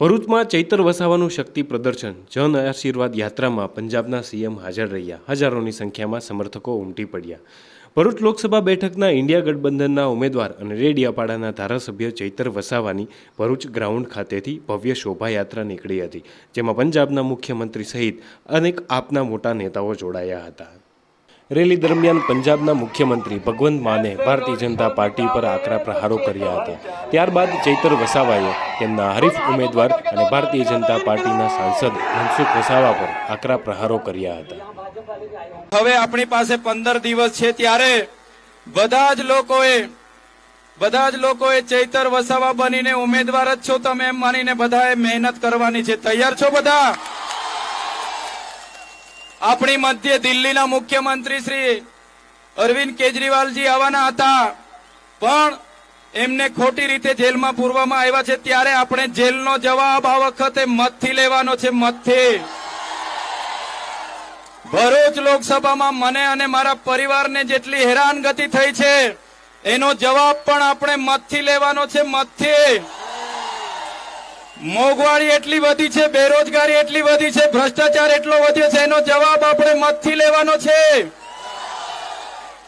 ભરૂચમાં ચૈતર વસાવાનું શક્તિ પ્રદર્શન. જન આશીર્વાદ યાત્રામાં પંજાબના સીએમ હાજર રહ્યા. હજારોની સંખ્યામાં સમર્થકો ઉમટી પડ્યા. ભરૂચ લોકસભા બેઠકના ઇન્ડિયા ગઠબંધનના ઉમેદવાર અને રેડિયાપાડાના ધારાસભ્ય ચૈતર વસાવાની ભરૂચ ગ્રાઉન્ડ ખાતેથી ભવ્ય શોભાયાત્રા નીકળી હતી, જેમાં પંજાબના મુખ્યમંત્રી સહિત અનેક આપના મોટા નેતાઓ જોડાયા હતા. રેલી દરમિયાન પંજાબના મુખ્યમંત્રી ભગવંત માને ભારતીય જનતા પાર્ટી પર આકરા પ્રહારો કર્યા હતા. ત્યારબાદ ચૈતર વસાવાએ તેમના હરીફ ઉમેદવાર અને ભારતીય જનતા પાર્ટીના સાંસદ મનસુખ વસાવા પર આકરા પ્રહારો કર્યા હતા. હવે આપણી પાસે પંદર દિવસ છે ત્યારે બધા જ લોકોએ, બધા જ લોકોએ ચૈતર વસાવા બનીને ઉમેદવાર જ છો તમે એમ માનીને બધાએ મહેનત કરવાની છે. તૈયાર છો બધા? આપણી મધ્ય દિલ્હીના મુખ્યમંત્રી શ્રી અરવિંદ કેજરીવાલજી આવવાના હતા. પણ એમને ખોટી રીતે જેલમાં પૂરવામાં આવ્યા છે. ત્યારે આપણે જેલનો જવાબ આ વખતે મતથી લેવાનો છે, મતથી. ભરૂચ લોકસભામાં મને અને મારા પરિવારને જેટલી હેરાનગતિ થઈ છે, એનો જવાબ પણ આપણે મતથી લેવાનો છે, મતથી. મોંઘવારી એટલી વધી છે, બેરોજગારી એટલી વધી છે, ભ્રષ્ટાચાર એટલો વધ્યો છે, એનો જવાબ આપણે મતથી લેવાનો છે.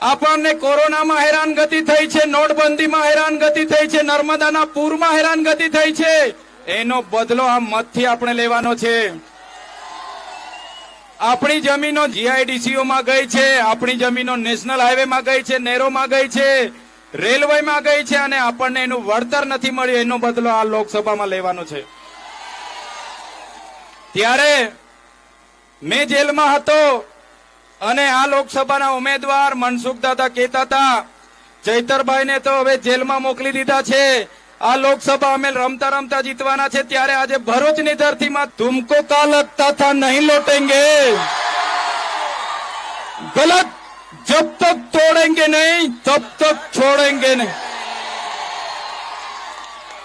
આપણને કોરોનામાં હેરાનગતિ થઈ છે, નોટબંધીમાં હેરાનગતિ થઈ છે, નર્મદાના પૂરમાં હેરાનગતિ થઈ છે. એનો બદલો આ મતથી આપણે લેવાનો છે. આપણી જમીનો જીઆઈડીસીઓમાં ગઈ છે, આપણી જમીનો નેશનલ હાઈવેમાં ગઈ છે નેરોમાં ગઈ છે. રેલવેમાં ગઈ છે અને આપણને એનું વળતર નથી મળ્યું, એનો બદલો આ લોકસભામાં લેવાનો છે. ત્યારે મેં જેલમાં હતો અને આ લોકસભાના ઉમેદવાર મનસુખ દાદા કહેતા હતા ચૈતરભાઈને તો હવે જેલમાં મોકલી દીધા છે. આ લોકસભા અમે રમતા રમતા જીતવાના છે. ત્યારે આજે ભરૂચ ભરૂચની ધરતીમાં તુમકો કા લગતા થા નહીં લોટેંગે. ગલત जब तक तोड़ेंगे नहीं, तब तक छोड़ेंगे नहीं।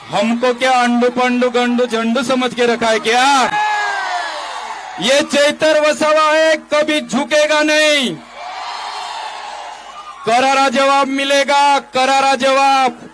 हमको क्या अंडू पंडू गंडू झंडू समझ के रखा है क्या? ये चैतर वसावा है, कभी झुकेगा नहीं। करारा जवाब मिलेगा, करारा जवाब।